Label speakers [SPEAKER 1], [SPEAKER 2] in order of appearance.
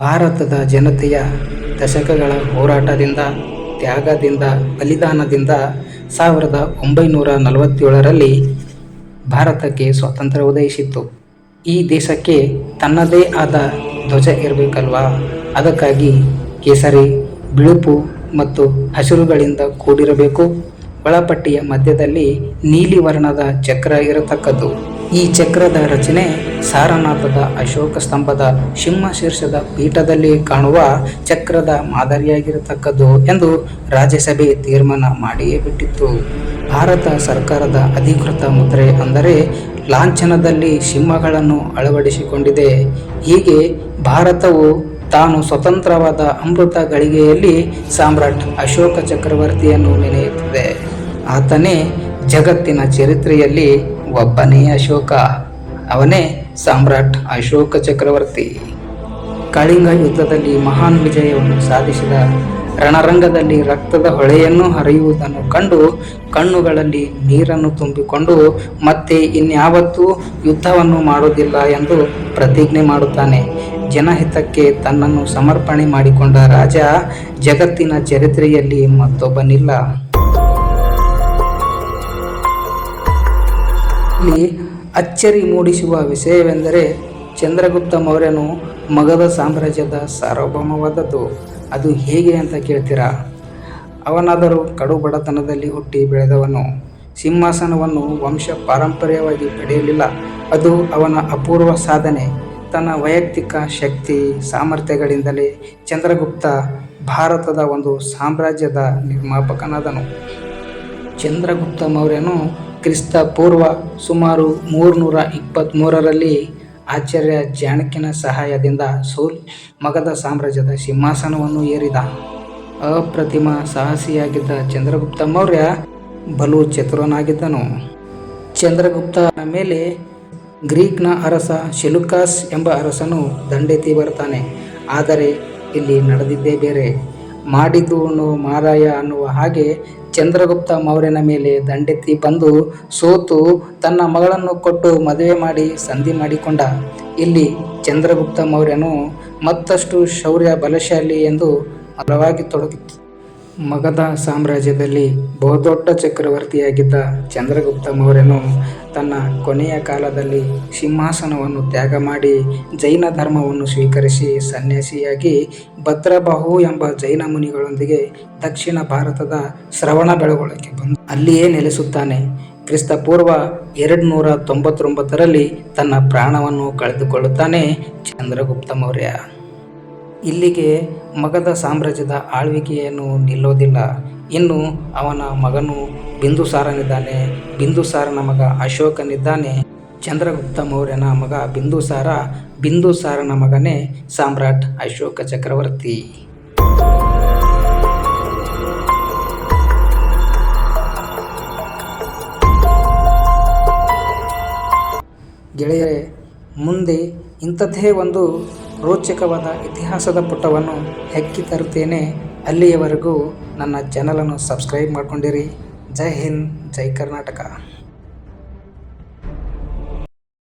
[SPEAKER 1] ಭಾರತದ ಜನತೆಯ ದಶಕಗಳ ಹೋರಾಟದಿಂದ, ತ್ಯಾಗದಿಂದ, ಬಲಿದಾನದಿಂದ ಸಾವಿರದ ಒಂಬೈನೂರ ನಲವತ್ತೇಳರಲ್ಲಿ ಭಾರತಕ್ಕೆ ಸ್ವಾತಂತ್ರ್ಯ ಉದಯಿಸಿತ್ತು ಈ ದೇಶಕ್ಕೆ ತನ್ನದೇ ಆದ ಧ್ವಜ ಇರಬೇಕಲ್ವಾ? ಅದಕ್ಕಾಗಿ ಕೇಸರಿ, ಬಿಳುಪು ಮತ್ತು ಹಸಿರುಗಳಿಂದ ಕೂಡಿರಬೇಕು. ಒಳಪಟ್ಟಿಯ ಮಧ್ಯದಲ್ಲಿ ನೀಲಿ ವರ್ಣದ ಚಕ್ರ ಇರತಕ್ಕದ್ದು. ಈ ಚಕ್ರದ ರಚನೆ ಸಾರನಾಥದ ಅಶೋಕ ಸ್ತಂಭದ ಸಿಂಹ ಶೀರ್ಷದ ಪೀಠದಲ್ಲಿ ಕಾಣುವ ಚಕ್ರದ ಮಾದರಿಯಾಗಿರತಕ್ಕದ್ದು ಎಂದು ರಾಜ್ಯಸಭೆ ತೀರ್ಮಾನ ಮಾಡಿಯೇ ಬಿಟ್ಟಿತ್ತು. ಭಾರತ ಸರ್ಕಾರದ ಅಧಿಕೃತ ಮುದ್ರೆ ಅಂದರೆ ಲಾಂಛನದಲ್ಲಿ ಸಿಂಹಗಳನ್ನು ಅಳವಡಿಸಿಕೊಂಡಿದೆ. ಹೀಗೆ ಭಾರತವು ತಾನು ಸ್ವತಂತ್ರವಾದ ಅಮೃತ ಗಳಿಗೆಯಲ್ಲಿ ಸಾಮ್ರಾಟ್ ಅಶೋಕ ಚಕ್ರವರ್ತಿಯನ್ನು ನೆನೆಯುತ್ತದೆ. ಆತನೇ ಜಗತ್ತಿನ ಚರಿತ್ರೆಯಲ್ಲಿ ಒಬ್ಬನೇ ಅಶೋಕ, ಅವನೇ ಸಾಮ್ರಾಟ್ ಅಶೋಕ ಚಕ್ರವರ್ತಿ. ಕಳಿಂಗ ಯುದ್ಧದಲ್ಲಿ ಮಹಾನ್ ವಿಜಯವನ್ನು ಸಾಧಿಸಿದ ರಣರಂಗದಲ್ಲಿ ರಕ್ತದ ಹೊಳೆಯನ್ನು ಹರಿಯುವುದನ್ನು ಕಂಡು ಕಣ್ಣುಗಳಲ್ಲಿ ನೀರನ್ನು ತುಂಬಿಕೊಂಡು ಮತ್ತೆ ಇನ್ಯಾವತ್ತೂ ಯುದ್ಧವನ್ನು ಮಾಡುವುದಿಲ್ಲ ಎಂದು ಪ್ರತಿಜ್ಞೆ ಮಾಡುತ್ತಾನೆ. ಜನಹಿತಕ್ಕೆ ತನ್ನನ್ನು ಸಮರ್ಪಣೆ ಮಾಡಿಕೊಂಡ ರಾಜ ಜಗತ್ತಿನ ಚರಿತ್ರೆಯಲ್ಲಿ ಮತ್ತೊಬ್ಬನಿಲ್ಲ. ಇಲ್ಲಿ ಅಚ್ಚರಿ ಮೂಡಿಸುವ ವಿಷಯವೆಂದರೆ ಚಂದ್ರಗುಪ್ತ ಮೌರ್ಯನು ಮಗಧ ಸಾಮ್ರಾಜ್ಯದ ಸಾರ್ವಭೌಮವಾದದ್ದು. ಅದು ಹೇಗೆ ಅಂತ ಕೇಳ್ತೀರಾ? ಅವನಾದರೂ ಕಡು ಬಡತನದಲ್ಲಿ ಹುಟ್ಟಿ ಬೆಳೆದವನು. ಸಿಂಹಾಸನವನ್ನು ವಂಶ ಪಾರಂಪರ್ಯವಾಗಿ ಪಡೆಯಲಿಲ್ಲ. ಅದು ಅವನ ಅಪೂರ್ವ ಸಾಧನೆ. ತನ್ನ ವೈಯಕ್ತಿಕ ಶಕ್ತಿ, ಸಾಮರ್ಥ್ಯಗಳಿಂದಲೇ ಚಂದ್ರಗುಪ್ತ ಭಾರತದ ಒಂದು ಸಾಮ್ರಾಜ್ಯದ ನಿರ್ಮಾಪಕನಾದನು. ಚಂದ್ರಗುಪ್ತ ಮೌರ್ಯನು ಕ್ರಿಸ್ತ ಪೂರ್ವ ಸುಮಾರು ಮೂರುನೂರ ಇಪ್ಪತ್ತ್ಮೂರರಲ್ಲಿ ಆಚಾರ್ಯ ಜಾಣಕ್ಯನ ಸಹಾಯದಿಂದ ಸೋಲ್ ಮಗಧ ಸಾಮ್ರಾಜ್ಯದ ಸಿಂಹಾಸನವನ್ನು ಏರಿದ. ಅಪ್ರತಿಮ ಸಾಹಸಿಯಾಗಿದ್ದ ಚಂದ್ರಗುಪ್ತ ಮೌರ್ಯ ಬಲು ಚತುರನಾಗಿದ್ದನು. ಚಂದ್ರಗುಪ್ತನ ಮೇಲೆ ಗ್ರೀಕ್ನ ಅರಸ ಶೆಲುಕಾಸ್ ಎಂಬ ಅರಸನು ದಂಡೆತ್ತಿ ಬರ್ತಾನೆ ಆದರೆ ಇಲ್ಲಿ ನಡೆದಿದ್ದೇ ಬೇರೆ. ಮಾಡಿದ್ದು ಅನ್ನೋ ಮಾರಾಯ ಅನ್ನುವ ಹಾಗೆ ಚಂದ್ರಗುಪ್ತ ಮೌರ್ಯನ ಮೇಲೆ ದಂಡೆತ್ತಿ ಬಂದು ಸೋತು ತನ್ನ ಮಗಳನ್ನು ಕೊಟ್ಟು ಮದುವೆ ಮಾಡಿ ಸಂಧಿ ಮಾಡಿಕೊಂಡ. ಇಲ್ಲಿ ಚಂದ್ರಗುಪ್ತ ಮೌರ್ಯನು ಮತ್ತಷ್ಟು ಶೌರ್ಯ, ಬಲಶಾಲಿ ಎಂದು ಬಲವಾಗಿ ತೊಡಗಿತ್ತು. ಮಗಧ ಸಾಮ್ರಾಜ್ಯದಲ್ಲಿ ಬಹುದೊಡ್ಡ ಚಕ್ರವರ್ತಿಯಾಗಿದ್ದ ಚಂದ್ರಗುಪ್ತ ಮೌರ್ಯನು ತನ್ನ ಕೊನೆಯ ಕಾಲದಲ್ಲಿ ಸಿಂಹಾಸನವನ್ನು ತ್ಯಾಗ ಮಾಡಿ ಜೈನ ಧರ್ಮವನ್ನು ಸ್ವೀಕರಿಸಿ ಸನ್ಯಾಸಿಯಾಗಿ ಭದ್ರಬಾಹು ಎಂಬ ಜೈನ ಮುನಿಗಳೊಂದಿಗೆ ದಕ್ಷಿಣ ಭಾರತದ ಶ್ರವಣ ಬೆಳಗೊಳಕ್ಕೆ ಬಂದು ಅಲ್ಲಿಯೇ ನೆಲೆಸುತ್ತಾನೆ. ಕ್ರಿಸ್ತಪೂರ್ವ ಎರಡು ನೂರ ತೊಂಬತ್ತೊಂಬತ್ತರಲ್ಲಿ ತನ್ನ ಪ್ರಾಣವನ್ನು ಕಳೆದುಕೊಳ್ಳುತ್ತಾನೆ ಚಂದ್ರಗುಪ್ತ ಮೌರ್ಯ ಇಲ್ಲಿಗೆ ಮಗಧ ಸಾಮ್ರಾಜ್ಯದ ಆಳ್ವಿಕೆಯನ್ನು ನಿಲ್ಲೋದಿಲ್ಲ. ಇನ್ನು ಅವನ ಮಗನು ಬಿಂದುಸಾರನಿದ್ದಾನೆ. ಬಿಂದುಸಾರನ ಮಗ ಅಶೋಕನಿದ್ದಾನೆ. ಚಂದ್ರಗುಪ್ತ ಮೌರ್ಯನ ಮಗ ಬಿಂದುಸಾರ, ಬಿಂದುಸಾರನ ಮಗನೇ ಸಾಮ್ರಾಟ್ ಅಶೋಕ ಚಕ್ರವರ್ತಿ. ಗೆಳೆಯರೇ ಮುಂದೆ ಇಂಥದ್ದೇ ಒಂದು ರೋಚಕವಾದ ಇತಿಹಾಸದ ಪುಟವನ್ನು ಹೆಕ್ಕಿ ತರುತ್ತೇನೆ. ಅಲ್ಲಿಯವರೆಗೂ ನನ್ನ ಚಾನಲನ್ನು ಸಬ್ಸ್ಕ್ರೈಬ್ ಮಾಡ್ಕೊಂಡಿರಿ. ಜೈ ಹಿಂದ್, ಜೈ ಕರ್ನಾಟಕ.